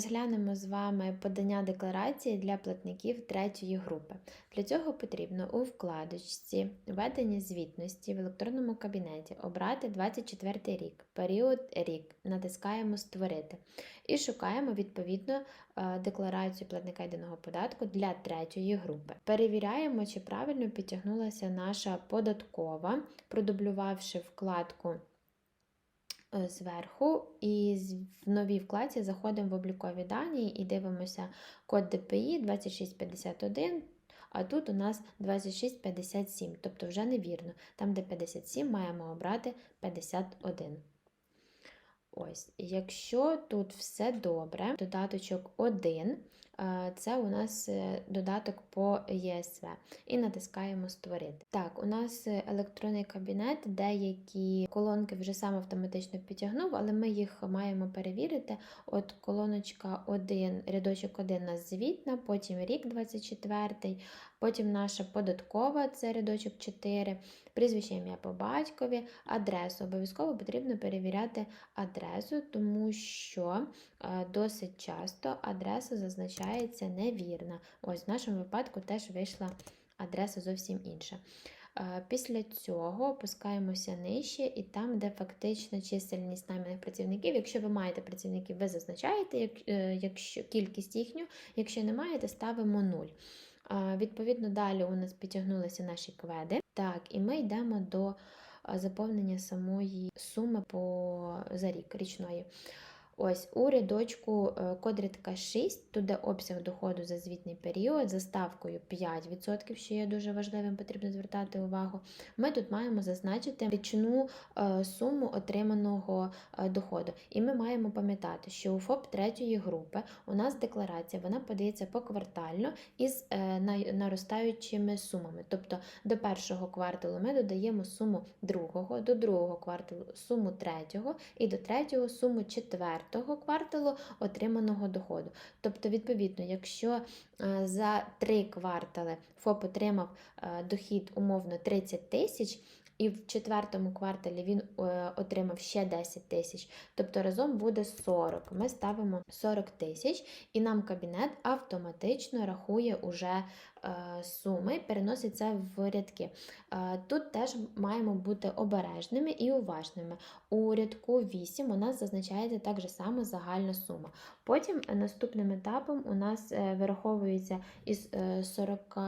Розглянемо з вами подання декларації для платників третьої групи. Для цього потрібно у вкладочці Ведення звітності в електронному кабінеті обрати 24 рік, період рік, натискаємо Створити і шукаємо відповідно е, декларацію платника єдиного податку для третьої групи. Перевіряємо, чи правильно підтягнулася наша податкова, продублювавши вкладку зверху, і в новій вкладці заходимо в облікові дані і дивимося код ДПІ 2651. А тут у нас 2657, тобто вже невірно. Там, де 57, маємо обрати 51. Ось, якщо тут все добре, додаточок 1, е, це у нас е, додаток по ЄСВ. І натискаємо Створити. Так, у нас е, електронний кабінет, деякі колонки вже сам автоматично підтягнув, але ми їх маємо перевірити. От колоночка 1, рядочок 1 у нас звітна, потім рік 24, потім наша податкова, це рядочок 4, прізвище ім'я по батькові, адресу. Обов'язково потрібно перевіряти адресу, тому що е, досить часто адреса зазначається невірна. Ось в нашому випадку теж вийшла адреса зовсім інша. Е, Після цього опускаємося нижче, і там, де фактично чисельність найманих працівників. Якщо ви маєте працівників, ви зазначаєте е, якщо, кількість їхню, якщо не маєте, ставимо 0. Е, Відповідно, далі у нас підтягнулися наші кведи. Так, і ми йдемо до заповнення самої суми по, за рік річної. Ось у рядочку е, код рядка 6, туди обсяг доходу за звітний період за ставкою 5%, що є дуже важливим, потрібно звертати увагу. Ми тут маємо зазначити річну е, суму отриманого е, доходу. І ми маємо пам'ятати, що у ФОП третьої групи у нас декларація вона подається поквартально із наростаючими сумами. Тобто до першого кварталу ми додаємо суму другого, до другого кварталу суму третього і до третього суму четвертого кварталу отриманого доходу. Тобто, відповідно, якщо е, за три квартали ФОП отримав е, дохід умовно 30 тисяч, і в четвертому кварталі він е, отримав ще 10 тисяч, тобто разом буде 40. Ми ставимо 40 тисяч, і нам кабінет автоматично рахує уже суми, переносить це в рядки. Е, Тут теж маємо бути обережними і уважними. У рядку 8 у нас зазначається так же само загальна сума. Потім е, наступним етапом у нас е, вираховується із е, 40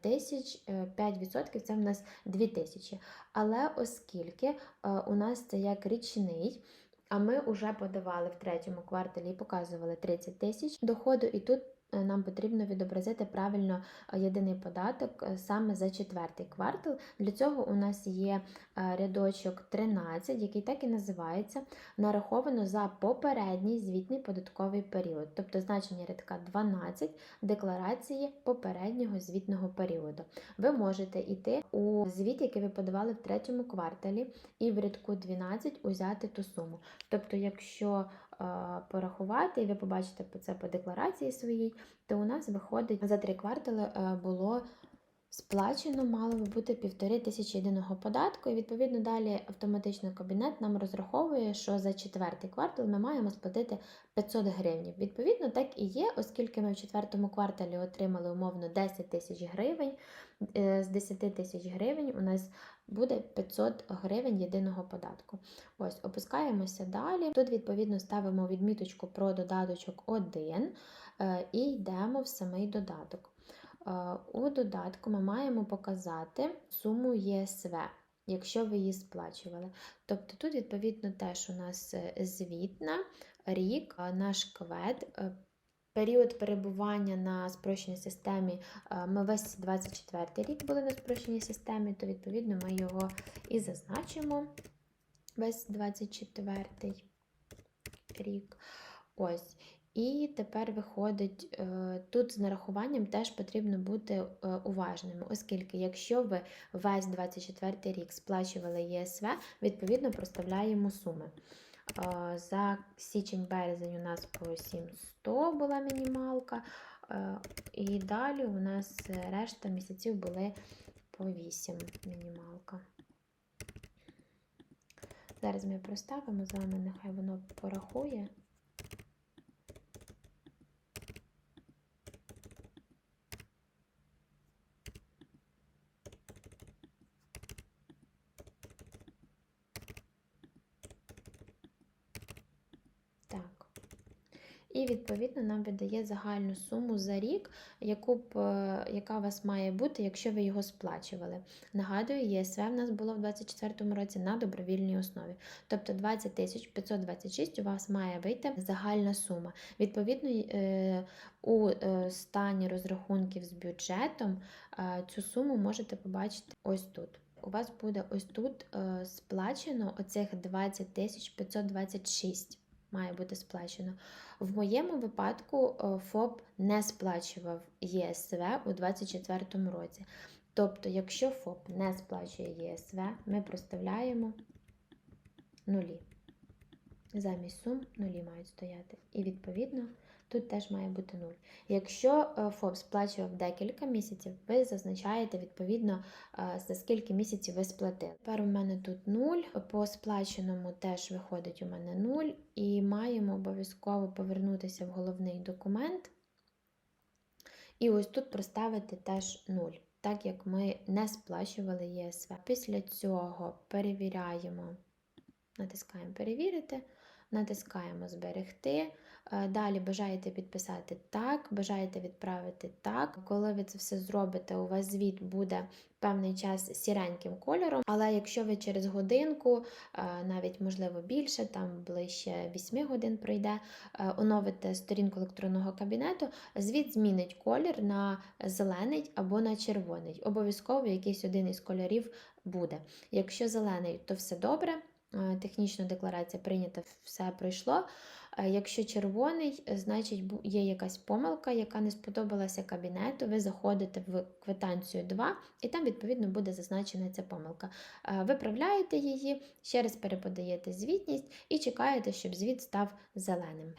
тисяч е, 5% це в нас 2 тисячі. Але оскільки е, у нас це як річний, а ми вже подавали в третьому кварталі і показували 30 тисяч доходу, і тут е, нам потрібно відобразити правильно е, єдиний податок е, саме за четвертий квартал. Для цього у нас є е, рядочок 13, який так і називається нараховано за попередній звітний податковий період, тобто значення рядка 12 декларації попереднього звітного періоду. Ви можете йти у звіт, який ви подавали в третьому кварталі, і в рядку 12 узяти ту суму. Тобто, якщо е, порахувати, і ви побачите по це по декларації своїй, то у нас виходить за три квартали е, було Сплачено мало би бути півтори тисячі єдиного податку, і відповідно далі автоматично кабінет нам розраховує, що за четвертий квартал ми маємо сплатити 500 гривень. Відповідно, так і є, оскільки ми в четвертому кварталі отримали умовно 10 тисяч гривень. е, З 10 тисяч гривень у нас буде 500 гривень єдиного податку. Ось, опускаємося далі. Тут, відповідно, ставимо відміточку про додаточок 1 е, і йдемо в самий додаток. Е, У додатку ми маємо показати суму ЄСВ, якщо ви її сплачували. Тобто тут, відповідно, теж у нас е, звітна, рік, е, наш квед. е, Період перебування на спрощеній системі ми весь 24 рік були на спрощеній системі, то відповідно ми його і зазначимо весь 24 рік. Ось. І тепер виходить, е, тут з нарахуванням теж потрібно бути е, уважними, оскільки якщо ви весь 24 рік сплачували ЄСВ, відповідно проставляємо суми. Е, За січень-березень у нас по 700 була мінімалка, і далі у нас решта місяців були по 8 мінімалка. Зараз ми проставимо з вами, нехай воно порахує. І відповідно нам видає загальну суму за рік, яку б, е, яка у вас має бути, якщо ви його сплачували. Нагадую, ЄСВ в нас було в 2024 році на добровільній основі. Тобто 20 тисяч 526 у вас має вийти загальна сума. Відповідно, е, у е, стані розрахунків з бюджетом цю суму можете побачити ось тут. У вас буде ось тут сплачено оцих 20 тисяч 526 має бути сплачено. В моєму випадку е, ФОП не сплачував ЄСВ у 2024 році. Тобто, якщо ФОП не сплачує ЄСВ, ми проставляємо нулі. Замість сум нулі мають стояти. І відповідно тут теж має бути нуль. Якщо е, ФОП сплачував декілька місяців, ви зазначаєте відповідно е, за скільки місяців ви сплатили. Тепер у мене тут 0, по сплаченому теж виходить у мене 0, і маємо обов'язково повернутися в головний документ. І ось тут проставити теж 0, так як ми не сплачували ЄСВ. Після цього перевіряємо, натискаємо перевірити, натискаємо зберегти. Е, Далі бажаєте підписати так, бажаєте відправити так. Коли ви це все зробите, у вас звіт буде певний час сіреньким кольором. Але якщо ви через годинку, е, навіть можливо більше, там ближче 8 годин пройде, е, оновите сторінку електронного кабінету, звіт змінить колір на зелений або на червоний. Обов'язково якийсь один із кольорів буде. Якщо зелений, то все добре. Е, Технічна декларація прийнята, все пройшло. Е, Якщо червоний, е, значить є якась помилка, яка не сподобалася кабінету. Ви заходите в квитанцію 2, і там, відповідно, буде зазначена ця помилка. Виправляєте її, ще раз переподаєте звітність і чекаєте, щоб звіт став зеленим.